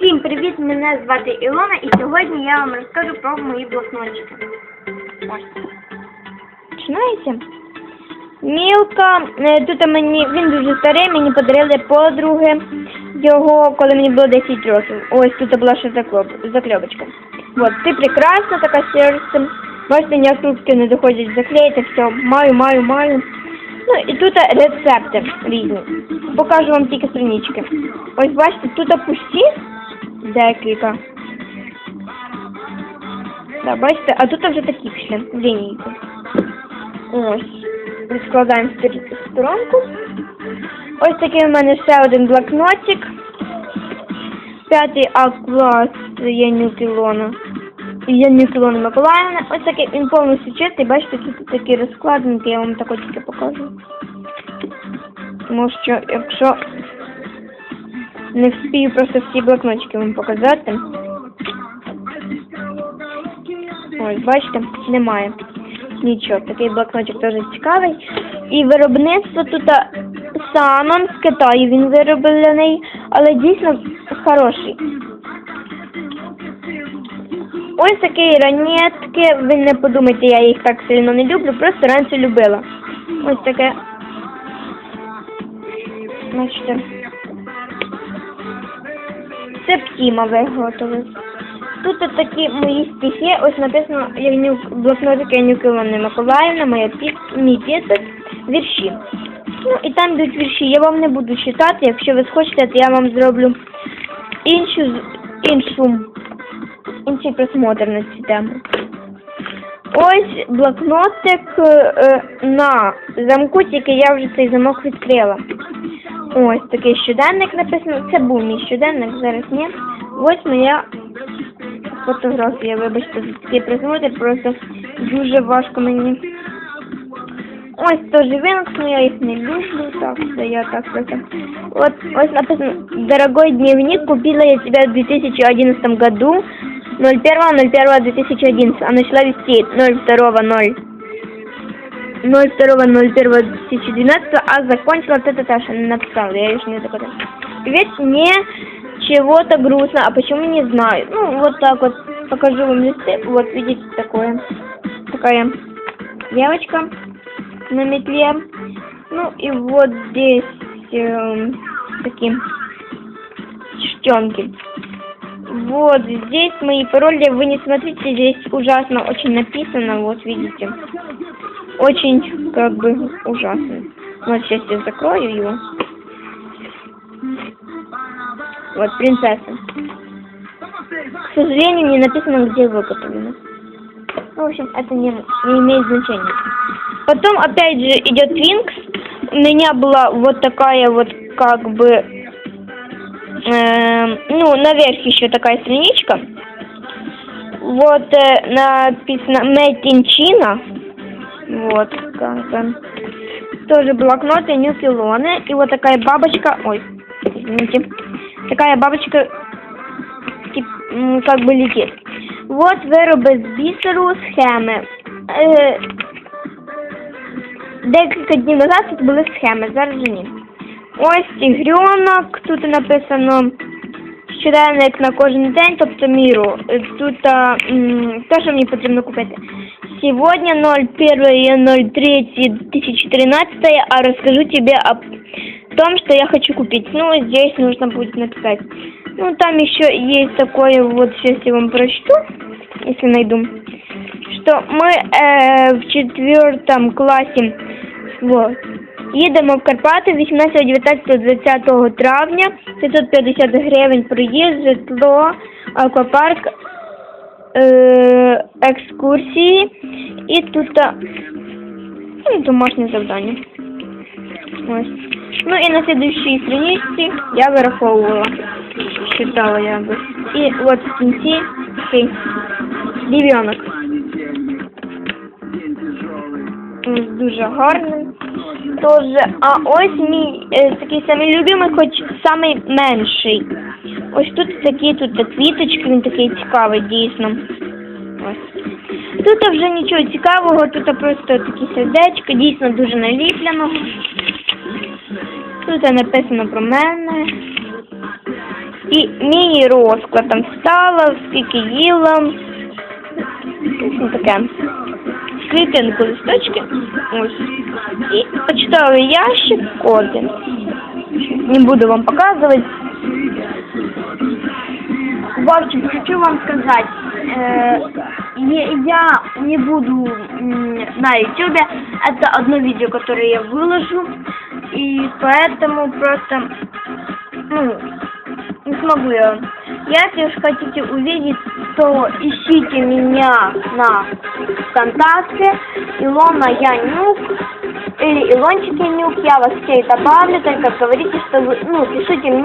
Всім привіт! Мене звати Ілона і сьогодні я вам розкажу про мої блокнотики. Ось. Починається. Мілка, е, тут мені він дуже старий, мені подарили подруги його, коли мені було 10 років. Ось тут була ще закльопочка. От, ти прекрасна така серце. Бачите, ніяк ручки не доходять заклеїти, все, маю, маю, маю. Ну і тут рецепти різні. Покажу вам тільки странички. Ось бачите, тут пусті декілька. Да, бачите, а тут вже такі пішли в лінійку. Ось. Відкладаємо стор- сторонку. Ось такий у мене ще один блокнотик. П'ятий А клас Янюк Ілона. Янюк Ілона Миколаївна. Ось такий він повністю чистий. Бачите, тут такі розкладинки, я вам тако тільки покажу. Тому що якщо не встигаю просто всі блокнотики вам показати. Ось, бачите, немає. Нічого, такий блокнотик теж цікавий. І виробництво тут самим з Китаю він вироблений, але дійсно хороший. Ось такі ранетки, ви не подумайте, я їх так сильно не люблю, просто раніше любила. Ось таке. Бачите. Це Птіма виготовив. Тут от такі мої стихи, ось написано Янюк, блокнотик Янюк Ілона Миколаївна, моя під, мій підпис, вірші. Ну і там йдуть вірші. Я вам не буду читати, якщо ви схочете, то я вам зроблю іншу, іншу, інший просмотр на цю тему. Ось блокнотик е, на замку, тільки я вже цей замок відкрила. Ось такий щоденник написано. Це був мій щоденник, зараз ні. Ось моя фотографія, вибачте, за такий просмотр, просто дуже важко мені. Ось теж Вінкс, но я їх не люблю, так що я так просто. Вот, ось написано, дорогой дневник, купила я тебя в 2011 году, 01.01.2011, а начала вести 02.0. 02.01.2012, а закончила вот это Таша не написала, я еще не такой. Ведь мне чего-то грустно, а почему не знаю. Ну, вот так вот покажу вам листы, вот видите такое, такая девочка на метле. Ну и вот здесь эм, такие штемки. Вот здесь мои пароли, вы не смотрите, здесь ужасно очень написано, вот видите. Очень как бы ужасно. Вот сейчас я закрою его. Вот принцесса. К сожалению, не написано, где выготовлено. Ну, в общем, это не, не имеет значения. Потом, опять же, идет Винкс. У меня была вот такая вот, как бы, эм, ну, наверх еще такая страничка. Вот э, написано Made in China. Вот, как бы. Тоже блокноты, нюфилоны. И вот такая бабочка. Ой, извините. Такая бабочка тип, м, как бы летит. Вот вироби з бісеру, схеми. Е, декілька днів назад тут були схеми, зараз вже ні. Ось тігрьонок, тут написано щоденник на кожен день, тобто міру. Е, Тут а, м, те, що мені потрібно купити. Сегодня 01.03.2013, а расскажу тебе о том, что я хочу купить. Ну, здесь нужно будет написать. Ну, там еще есть такое, вот сейчас я вам прочту, если найду, что мы э, в четвертом классе вот, їдемо в Карпати 18, 19, 20 травня, 550 гривень проїзд, житло, аквапарк, е, екскурсії і тут а, ну, домашнє завдання. Ось. Ну і на слідуючій страничці я вираховувала. Читала я би. І от в кінці такий лівіонок. Дуже гарний. Тоже, а ось мій е, такий самий любимий, хоч самий менший. Ось тут такі тут квіточки, він такий цікавий, дійсно. Ось. Тут вже нічого цікавого, тут просто такі сердечки, дійсно дуже наліплено. Тут написано про мене. І мій розклад там встала, скільки їла. Таке. Клітинку листочки. Ось. І почитали ящик коди. Не буду вам показувати. В общем, хочу вам сказать, э, я не буду на ютубе, это одно видео, которое я выложу, и поэтому просто, ну, не смогу я. Если уж хотите увидеть, то ищите меня на ВКонтакте, Илона Янюк, или Илончик Янюк, я вас всех добавлю, только говорите, что вы, ну, пишите мне